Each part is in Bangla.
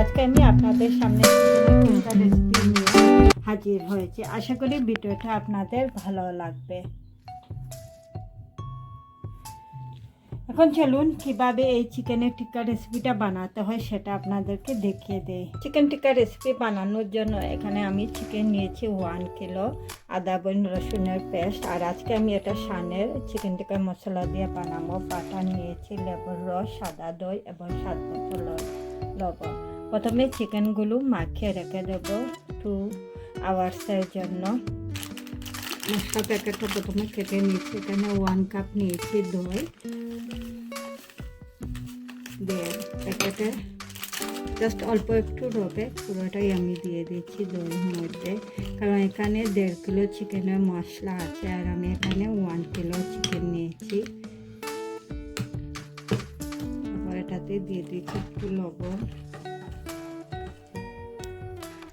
আজকে আমি আপনাদের সামনে রেসিপি নিয়ে হাজির হয়েছি। আশা করি ভিডিওটা আপনাদের ভালো লাগবে। এখন চলুন কীভাবে এই চিকেনের টিক্কা রেসিপিটা বানাতে হয় সেটা আপনাদেরকে দেখিয়ে দেই। চিকেন টিক্কা রেসিপি বানানোর জন্য এখানে আমি চিকেন নিয়েছি ওয়ান কিলো আদা বন রসুনের পেস্ট আর আজকে আমি এটা সানের চিকেন টিক্কা মশলা দিয়ে বানাবো। বাটা নিয়েছি লেবুর রস, সাদা দই এবং স্বাদ মতো লবণ। প্রথমে চিকেনগুলো মাখিয়ে রেখে দেবো টু আওয়ার্সের জন্য। মশলা প্যাকেটটা প্রথমে কেটে নিয়েছি এখানে ওয়ান কাপ নিয়েছি দই। দিয়ে প্যাকেটে জাস্ট অল্প একটু রবে, পুরোটাই আমি দিয়ে দিচ্ছি দইয়ের মধ্যে। কারণ এখানে দেড় কিলো চিকেনের মশলা আছে, আর আমি এখানে ওয়ান কিলো চিকেন নিয়েছি। এটাতে দিয়ে দিচ্ছি একটু লবণ।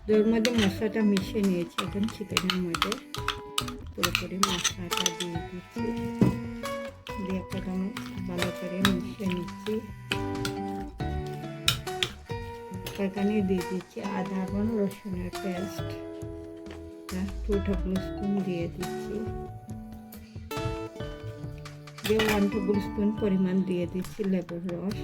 দইয়ের মধ্যে মশলাটা মিশিয়ে নিয়েছি এখন চিকেনের মধ্যে। পুরোপুরি মশলাটা দিয়ে দিচ্ছি। দিয়ে প্রথমে ভালো করে মিশিয়ে নিচ্ছি। এখানে দিয়ে দিচ্ছি আদা বন রসুনের পেস্ট। টু টেবিল স্পুন দিয়ে দিচ্ছি। দিয়ে ওয়ান টেবিল স্পুন পরিমাণ দিয়ে দিচ্ছি লেবুর রস।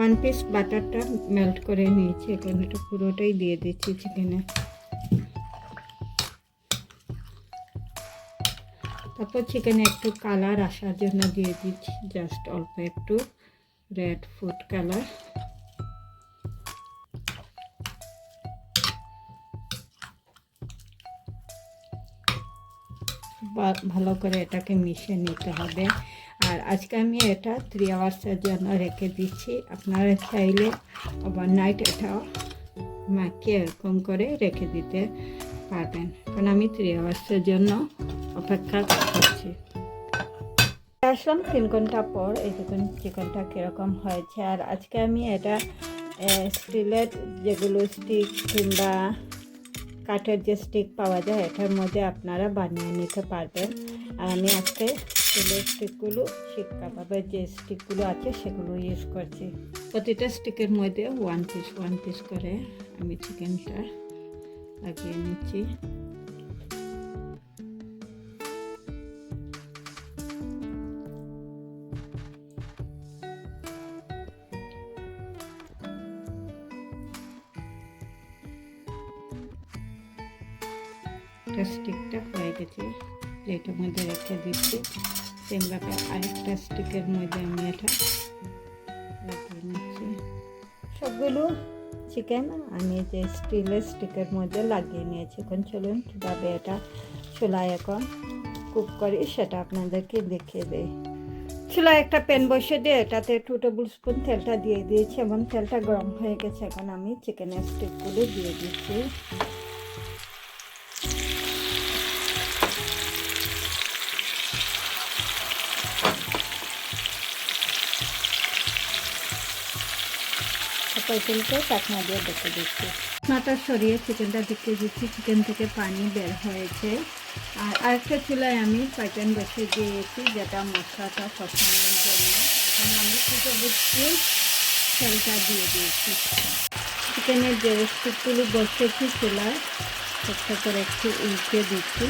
ওয়ান পিস বাটারটা মেল্ট করে নিয়েছি। এখন এটা পুরোটাই দিয়ে দিচ্ছি চিকেনে। তারপর চিকেনে একটু কালার আসার জন্য দিয়ে দিচ্ছি জাস্ট অল্প একটু রেড ফুড কালার। ভালো করে এটাকে মিশিয়ে নিতে হবে। আর আজকে আমি এটা থ্রি আওয়ার্সের জন্য রেখে দিচ্ছি। আপনারা চাইলে ওভারনাইট এটা মাখিয়ে এরকম করে রেখে দিতে পারবেন। কারণ আমি থ্রি আওয়ার্সের জন্য অপেক্ষা করছি। আসলাম তিন ঘণ্টা পর, এই দেখুন চিকেনটা কীরকম হয়েছে। আর আজকে আমি এটা স্টিলের যেগুলো স্টিক কিংবা কাঠের যে স্টিক পাওয়া যায়, এটার মধ্যে আপনারা বানিয়ে নিতে পারবেন। আর আমি আজকে স্টিলের স্টিকগুলো শিক কাবাবের যে স্টিকগুলো আছে সেগুলো ইউজ করছি। প্রতিটা স্টিকের মধ্যে ওয়ান পিস ওয়ান পিস করে আমি চিকেনটা লাগিয়ে নিচ্ছি। স্টিকটা হয়ে গেছে প্লেটের মধ্যে রেখে দিচ্ছি। সেমভাবে আরেকটা স্টিকের মধ্যে আমি এটা নিচ্ছি। সবগুলো চিকেন আমি যে স্টিলের স্টিকের মধ্যে লাগিয়ে নিয়েছি। এখন চলুন কীভাবে এটা চুলায় এখন কুক করি, সেটা আপনাদেরকে দেখিয়ে দেই। চুলায় একটা প্যান বসে দিয়ে এটাতে টু টেবিল স্পুন তেলটা দিয়ে দিয়েছি, এবং তেলটা গরম হয়ে গেছে। এখন আমি চিকেনের স্টিকগুলো দিয়ে দিচ্ছি। চিকেনকে চাকনা দিয়ে দেখে দিচ্ছি। মাথা সরিয়ে চিকেনটা দেখে দিচ্ছি, চিকেন থেকে পানি বের হয়েছে। আর আরেকটা চুলায় আমি পাইটেন বসে দিয়েছি, যেটা মশলাটা কষানোর জন্য। এখানে আমি দুটো বুঝছি তেলটা দিয়ে দিয়েছি। চিকেনের যে স্টিকগুলো বসেছি চুলায়, একটা করে একটু উল্টে দিচ্ছি,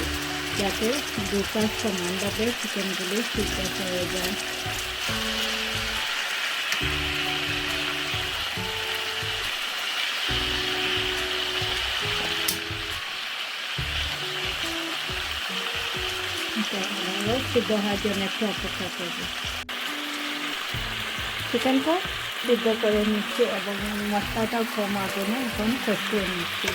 যাতে দুটা সমানভাবে চিকেনগুলো সিদ্ধ হয়ে যায়। সিদ্ধ হওয়ার জন্য একটু অপেক্ষা করব চিকেনটা সিদ্ধ করে নিচ্ছি এবং মশলাটাও কম আগুনে এখন কষিয়ে নিচ্ছি।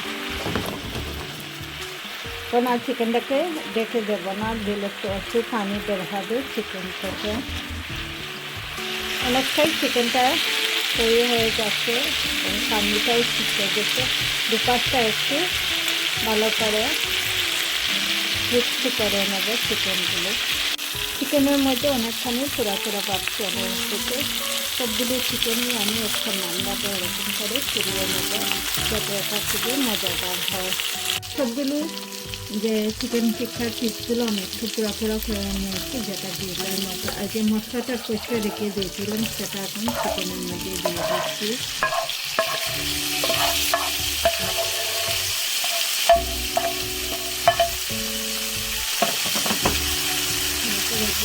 এখন আর চিকেনটাকে দেখে দেবো না, দিলে একটু পানি বের হবে চিকেন থেকে। অনেকটাই চিকেনটা তৈরি হয়ে যাচ্ছে পানিটাও শিখে গেছে। দুপাশটা একটু ভালো করে মিক্সি করে নেব চিকেনগুলো। চিকেনের মধ্যে অনেকখানি চোরা চোরা ভাব চলে এসেছে সবগুলো চিকেনই আমি একটা নামভাবে এরকম করে ফিরিয়ে নেব, যাতে এটা খুবই মজাদার হয়। সবগুলো যে চিকেন টিক্কার পিসগুলো আমি একটু পুরো পুরো করে নিয়েছি, যেটা দিলার মতো আর যে মশলাটা কষে রেখে দিয়েছিলাম, সেটা এখন চিকেনের মধ্যে দিয়ে দিচ্ছি।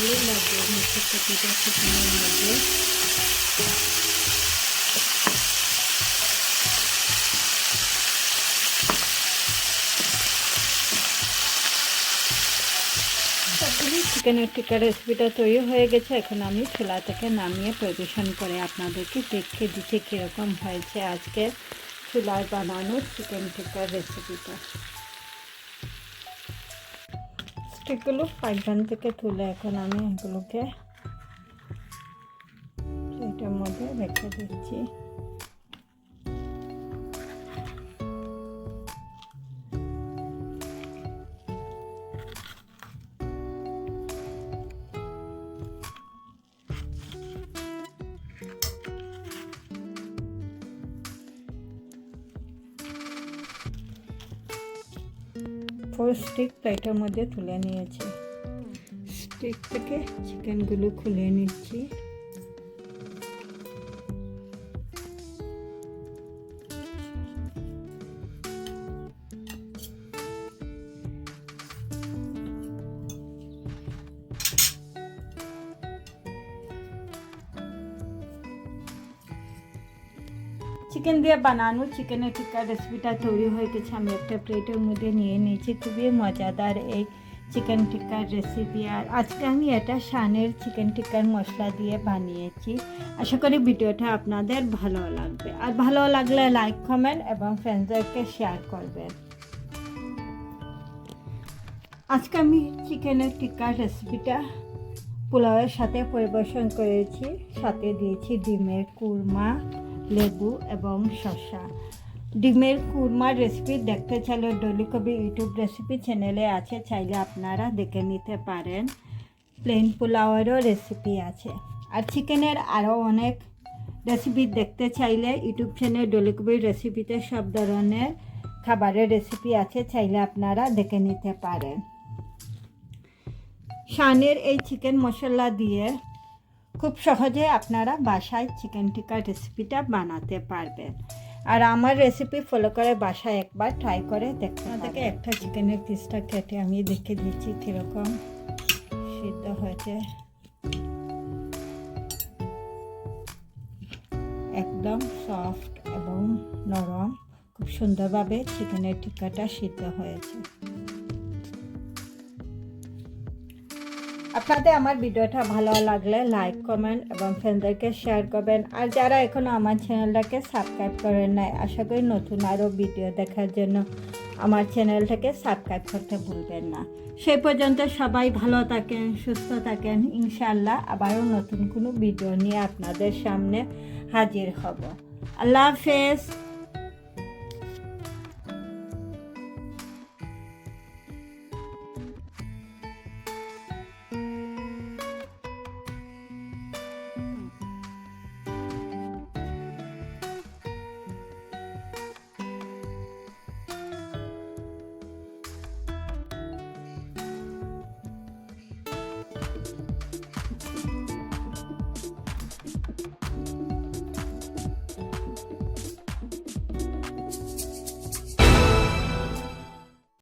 দিয়ে লাগবে মিষ্টি কপিটা চিকেনের মধ্যে চিকেনের টিকা রেসিপিটা তৈরি হয়ে গেছে। এখন আমি চুলা থেকে নামিয়ে পরিবেশন করে আপনাদেরকে দেখে দিচ্ছি কীরকম হয়েছে আজকে চুলায় বানানো চিকেন টিকার রেসিপিটা স্টিকগুলো পাইখান থেকে তুলে এখন আমি এগুলোকে এটার মধ্যে রেখে দিচ্ছি। ফোর স্টিক প্লেটের মধ্যে তুলে নিয়েছি। স্টিক থেকে চিকেনগুলো খুলে নিচ্ছি। চিকেন দিয়ে বানানো চিকেনের টিক্কা রেসিপিটা তৈরি হয়ে গেছে। আমি একটা প্লেটের মধ্যে নিয়ে নিয়েছি। খুবই মজাদার এই চিকেন টিক্কার রেসিপি। আর আজকে আমি এটা শানের চিকেন টিক্কার মশলা দিয়ে বানিয়েছি। আশা করি ভিডিওটা আপনাদের ভালো লাগবে। আর ভালো লাগলে লাইক, কমেন্ট এবং ফ্রেন্ডসদেরকে শেয়ার করবেন। আজকে আমি চিকেনের টিক্কার রেসিপিটা পোলাওয়ের সাথে পরিবেশন করেছি। সাথে দিয়েছি ডিমের কুরমা লেবু এবং শসা। ডিমের কুরমার রেসিপি দেখতে চাইলে ডলি কবি ইউটিউব রেসিপি চ্যানেলে আছে, চাইলে আপনারা দেখে নিতে পারেন। প্লেন পোলাওয়েরও রেসিপি আছে। আর চিকেনের আরও অনেক রেসিপি দেখতে চাইলে ইউটিউব চ্যানেল ডলি কবির রেসিপিতে সব ধরনের খাবারের রেসিপি আছে, চাইলে আপনারা দেখে নিতে পারেন। শানের এই চিকেন মশলা দিয়ে খুব সহজে আপনারা বাসায় চিকেন টিক্কা রেসিপিটা বানাতে পারবেন। আর আমার রেসিপি ফলো করে বাসায় একবার ট্রাই করে দেখতে আপনাদেরকে একটা চিকেনের পিসটা কেটে আমি দেখে দিচ্ছি কীরকম সিদ্ধ হয়েছে। একদম সফট এবং নরম খুব সুন্দরভাবে চিকেনের টিক্কাটা সিদ্ধ হয়েছে। আপনাদের আমার ভিডিওটা ভালো লাগলে লাইক কমেন্ট এবং ফ্রেন্ডদেরকে শেয়ার করবেন। আর যারা এখনও আমার চ্যানেলটাকে সাবস্ক্রাইব করেন নাই, আশা করি নতুন আরও ভিডিও দেখার জন্য আমার চ্যানেলটাকে সাবস্ক্রাইব করতে ভুলবেন না। সেই পর্যন্ত সবাই ভালো থাকেন, সুস্থ থাকেন। ইনশাল্লাহ আবারও নতুন কোনো ভিডিও নিয়ে আপনাদের সামনে হাজির হব। আল্লাহ হাফেজ।